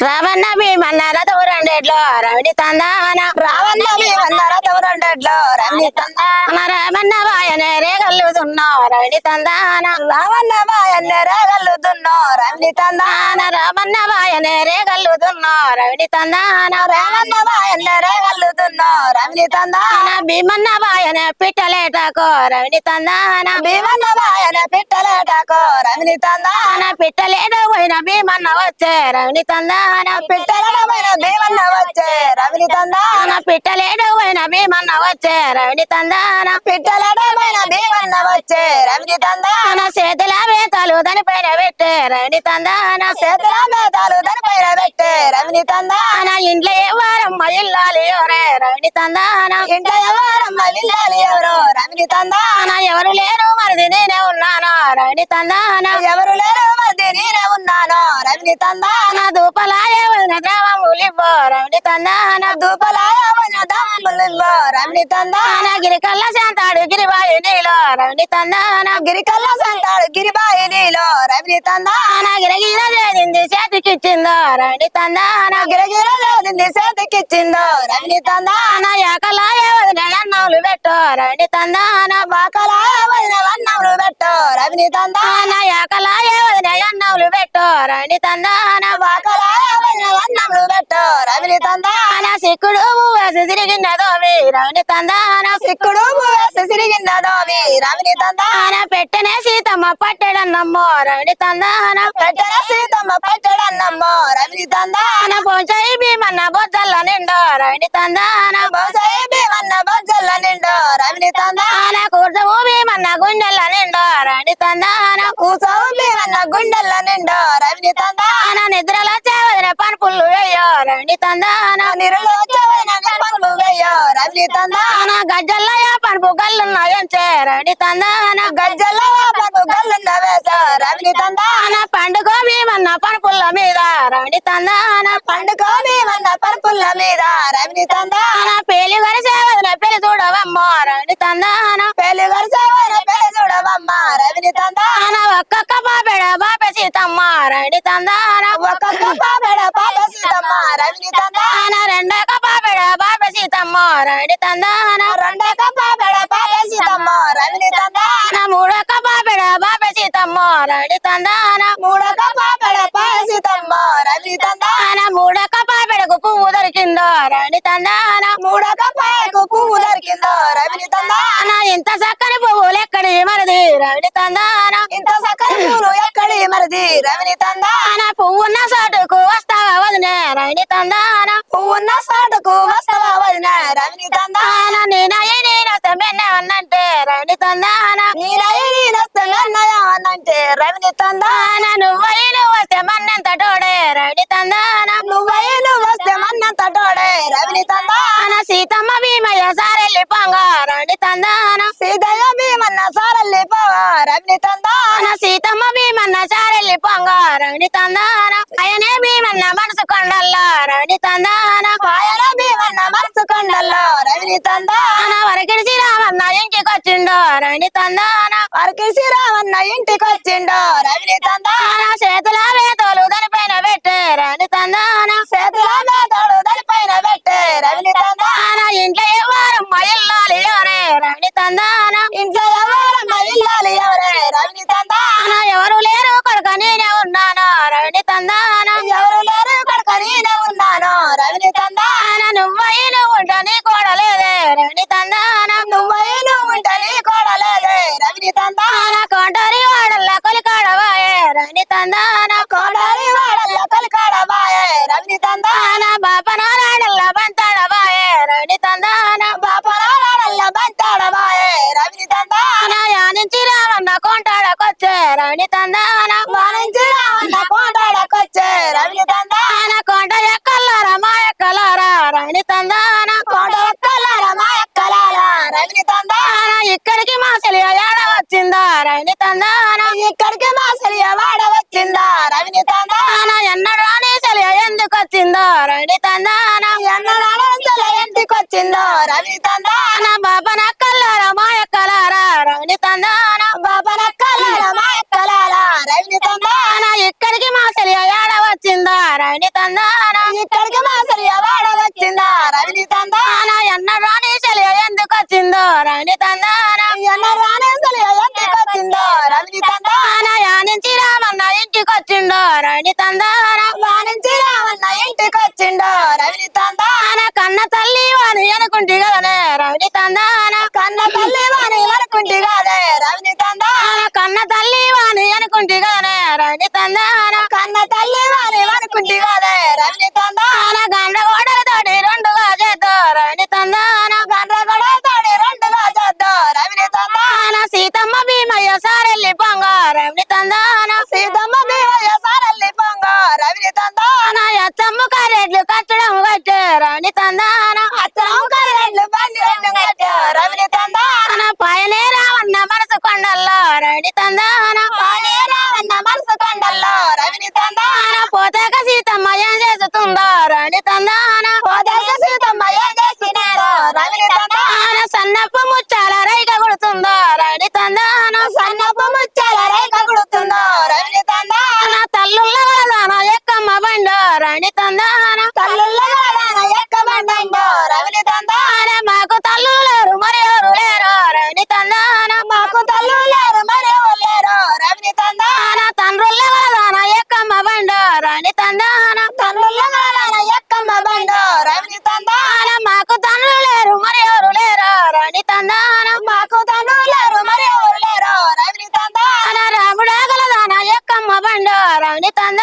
రావన్న భీమన్న రథము రెండేట్లో రవిడి తందాన రావన్న భీమన్న రథము రెండేట్లో రవిడి తందాన రామన్న వాయనే రేగల్లుతున్నా రవిడి తందాన రావన్న వాయన్న రేగల్లుతున్నా రవిడి తందాన రామన్న వాయనే రేగల్లుతున్నా రవిడి తందాన రావన్న వాయన్న రేగల్లుతున్నా రవిడి తందాన భీమన్న వాయనే పిట్టలేటకో రవిడి తందాన భీమన్న వాయన పిట్టలేటకో రవిడి తందాన పిట్టలేడు పోయిన భీమన్న వచ్చే రవిడి తందాన పిట్టలమైన భీమన్న వచ్చే. రవిడి తందాన పిట్టలేడు పోయిన భీమన్న వచ్చే. రవిడి తందాన పిట్టలమైన భీమన్న వచ్చే. రవిడి తందాన మన చేతుల వేతలు దానిపైన పెట్టే. రవిడి తందాన చేతుల మేతాలు దానిపైన పెట్టే. రవిడి తందాన మన ఇంట్లో ఏ వారమ్మ ఇల్లాలి ఎవరే రవిడి తందాన ఇంట ఎవరమ్మ విల్లాలి ఎవరో? రవిడి తందాన మన ఎవరు లేరు మరిది నేనే ఉన్నాను. రవిని తందాన. ఎవరు లేరు? మధ్య నేనే ఉన్నాను. రవిని తందాన. మన దూపలాయే రవిని తందాన. దూపలాయ ఉన్న దాములివ్వో రవిడి తందాన మన గిరికల్ల శాంతాడు గిరిబాయి నీలో. రవిడి తందాన గిరికల్ల సంతాడు గిరిబాయి నీలో. రవిడి తందాన మన గిరగిర చేసింది చేతికిచ్చిందో. రవిడి తందాన గిరగిర లేదండి చేతికిచ్చిందో. రవిడి తందాన మన యాకలాయే వదిన అన్నములు పెట్టో. రవిడి తందాన బాకలాయ వదిన వన్నములు పెట్టో. రవిడి తందాన మన వదిన అన్నములు పెట్టో. రవిడి తందాన బాకలాయ వదిన వన్నములు పెట్టో. రవిడి తందాన సిక్కుడు వేసి తిరిగినదో తందాన సిక్కుడు సిరిగిందో రవిని తందాన పెట్టనే సీతమ్మ పట్టెడన్నమ్మో. రవిడి తందాన పెట్టన సీతమ్మ పట్టడన్నమ్మో. రవిడి తందాన మన పోంచాయి భీమన్న బొజ్జల్ల నిండో. రవిడి తందాన బహుశా భీమన్న బొజ్జల్ల నిండో. రవిని తందాన మన భీమన్న గుండెల్ల నిండో. రవిడి తందాన కూసోవు భీమన్న గుండెల్ల నిండో రవిడి తందాన మన నిద్రలో చేవదిన పనుపుల్లు వేయో రవిడి తందాన నిరులో వచ్చవైన పనులు వేయో రవిడి తందాన మన గజ్జల్ల పనుపు గల్లున్నాయంచే రవిడి తందాన గజ్జల్ల వాపకు గల్లున్న రవిని తందాన పండుగ మేమన్న పరుపుల్ల మీద. రవిని తందాన పండుగ మేమన్న పరుపుల్ల మీద. రవిని తందాన పెళ్ళి పేలి గరి పెళ్ళి చూడవమ్మ. రవిని తందాన పెళ్ళి గరిసవైన పెళ్ళి చూడవమ్మ. రవిని తందాన ఒక్కొక్క బాబెడ బాపె సీతమ్మ. రవిని తందాన ఒక్కొక్క పాపెడ పాప సీతమ్మ. రవిని తందాన మన రెండొక బాబెడ బాపె సీతమ్మ. రవిని తందాన రెండొక పాపెడ పాప సీతమ్మ. రవిని తందాన మన మూడొక సీతమ్మ రవిడి తందాన మూడక పాపెడ పాప సీతమ్మ రవిడి తందాన మూడక మూడొక పువ్వు దొరికిందో రడి తందాన మూడొక పాయకు పువ్వు దొరికిందో రవిని తందాన ఇంత చక్కని పువ్వులు ఎక్కడి మరిది? రవిడి తందాన ఇంత సక్కని పువ్వులు ఎక్కడి మరిది? రవిని తందాన పువ్వున్న సాటుకు వస్తావా వదినే? రవిని తందాన పువ్వున్న సాటుకు వస్తావా వదిన? రవిని తందాన మన నేనయ్యి నేనొస్తే మెన్నవన్నంటే రవిడి తందాన నీలై నీనొస్తున్నయ్యా అన్నంటే రవిడి నువ్వయ్యి నువ్వు వస్తే మన్నెంత టోడే రవిడి తందాన. నువ్వై నువ్వు వస్తే మన్నంత తోడే రవిడి తందాన. సీతమ్మ భీమయ్య సారెల్లి పొంగ రవిడి తందాన. సీతయ్య భీమన్న సారల్లి పోవా రవిడి తందాన. సీతమ్మ భీమన్న సారెల్లి పొంగ తందాన. అయనే భీమన్న మనసు కొండల్లో. రవిడి తందాన. పాయల భీమన్న మనసు కొండల్లో. రవిడి తందాన. మన వరకిడి శ్రీరామన్న ఇంటికొచ్చిండో. రవిడి తందాన. వారికి శ్రీరామన్న ఇంటికి వచ్చిండో రవిడి తందాన. చేతుల వేత తందాన కొండరి వాడల్ల కొలికాడవాయే రని తందాన కొండరి వాడల్ల కొలికాడవాయే రని తందాన బాపన బాపనాడల్ల బంతాడవాయే రని తందాన బాపరాడల్ల బంతాడ బంతాడవాయే రని తందాన యానించి రావన్న కొంటాడకొచ్చే రని తందాన మానించి రావన్న కొంటాడకొచ్చే రని తందాన తందాన ఎన్నడాల రవి తందాన బాబా నక్కల్లార మాయక్కలారా? రవిని తందాన బాబా నక్కల్లార ఇక్కడికి మా సెలియ ఏడ వచ్చిందా? రాణి సెలియ ఎందుకు వచ్చిందో? రవిని తందాన ఎన్న రాణి సెలియ ఎందుకు వచ్చిందో రవిని రామన్న ఇంటికి వచ్చిందో రవి తందాన వానించి రామ ఇంటికి రవిని తందాన కన్న తల్లి వాని అనుకుంటి కదనే. రవిని తందాన కన్న తల్లి వాని అనుకుంటి కదే రవిని తంద ne tanda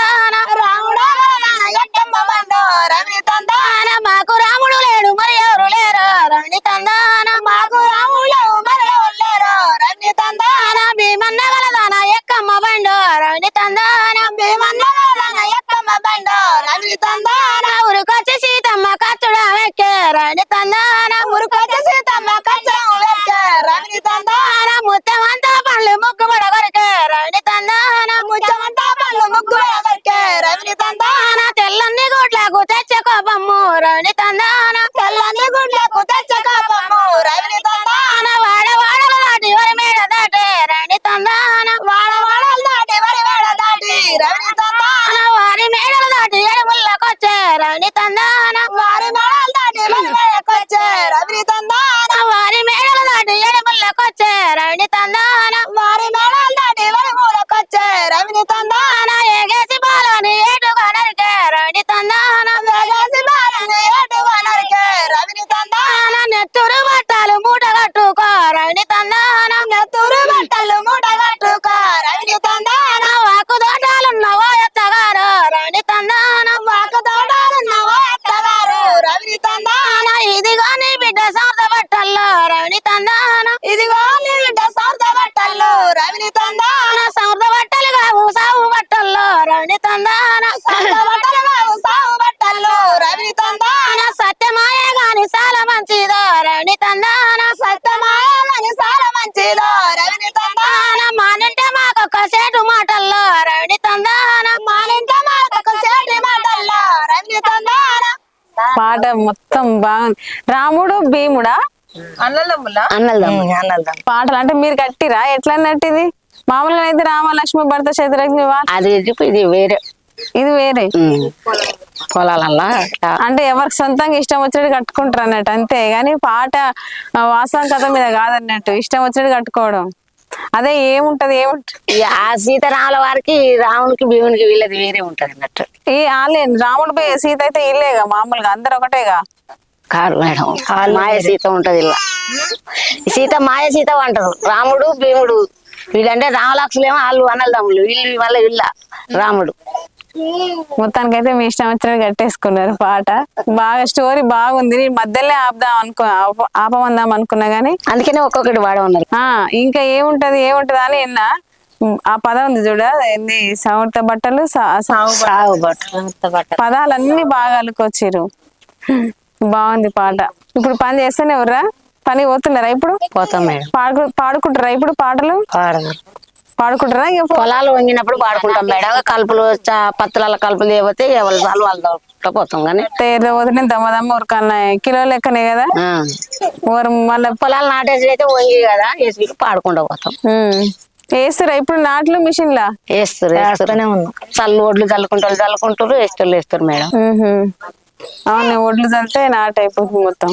వాకు తోడాలున్నవో అత్తగారు రవిని తందాన ఇదిగో నీ బిడ్డ సౌత బట్టల్లో రవిని తందాన ఇదిగో నీ బిడ్డ సౌత బట్టలు రవిని తందాన రాముడు భీముడా? పాటలు అంటే మీరు కట్టిరా? ఎట్లా అన్నట్టు మామూలుగా అయితే రామ లక్ష్మి భర్త శత్రుఘ్ని అది ఇది ఇది వేరే. ఇది వేరే. పొలాలల్లా? అంటే ఎవరికి సొంతంగా ఇష్టం వచ్చినట్టు కట్టుకుంటారు అన్నట్టు అంతే. కానీ పాట వాస్తవం కథ మీద కాదన్నట్టు ఇష్టం వచ్చినట్టు కట్టుకోవడం. అదే ఏముంటది ఏముంటది ఆ సీతారాముల వారికి రామునికి భీమునికి వీళ్ళది వేరే ఉంటది అన్నట్టు. ఈ ఆలే రాముడు పోయి సీత అయితే ఇల్లేగా మామూలుగా అందరు ఒకటేగా కాదు మేడం. మాయ సీత ఉంటది ఇలా. సీత మాయ సీత అంటారు. రాముడు భీముడు. వీళ్ళంటే రామలక్ష్మలేమో వాళ్ళు అన్నదమ్ములు వీళ్ళు వాళ్ళ వీళ్ళ రాముడు. మొత్తానికైతే మీ ఇష్టం వచ్చినట్టు కట్టేసుకున్నారు పాట. బాగా స్టోరీ బాగుంది. మధ్యలో ఆపుదాం అనుకో ఆప- ఆపమందాం అనుకున్నా గానీ అందుకనే ఒక్కొక్కటి వాడమన్నారు. ఆ ఇంకా ఏముంటది ఏముంటది అని విన్నా ఉమ్, ఆ పదం ఉంది చూడ ఏంది? సౌత బట్టలు సా- సావు బట్టలు. సాగు బట్టలు. పదాలన్నీ బాగా అలుకొచ్చిర్రు. బాగుంది పాట. ఇప్పుడు పని చేస్తేనే ఎవర్రా? పని పోతున్నారా ఇప్పుడు? పోతాం మేడం. పాడుకు పాడుకుంటారా ఇప్పుడు పాటలు? పాడము పాడుకుంటారా ఇక పో- పొలాలు వంగినప్పుడు పాడుకుంటాం మేడం. కలుపులు చ- పత్రాల కలుపులు చేయబోతే ఎవరి వాళ్ళు పోతాం కానీ. తేరు పోతే దమ్మ దమ్మ ఉరకన్నా కిలో లెక్కనే కదా? ఆ. ఊరు మళ్ళీ పొలాలు నాటేసి అయితే వంగి కదా వేసి పాడుకుంటూ పోతాం. వేస్తారా ఇప్పుడు నాట్లు మిషన్లా? వేస్తారు వేస్తూనే ఉన్నాం. చల్లు ఒడ్లు చల్లుకుంటారు చల్లుకుంటారు వేస్తారు వేస్తారు మేడం. మ్మ్హ్మ్. అవును ఒడ్లు చల్లితే నాట అయిపోతుంది మొత్తం.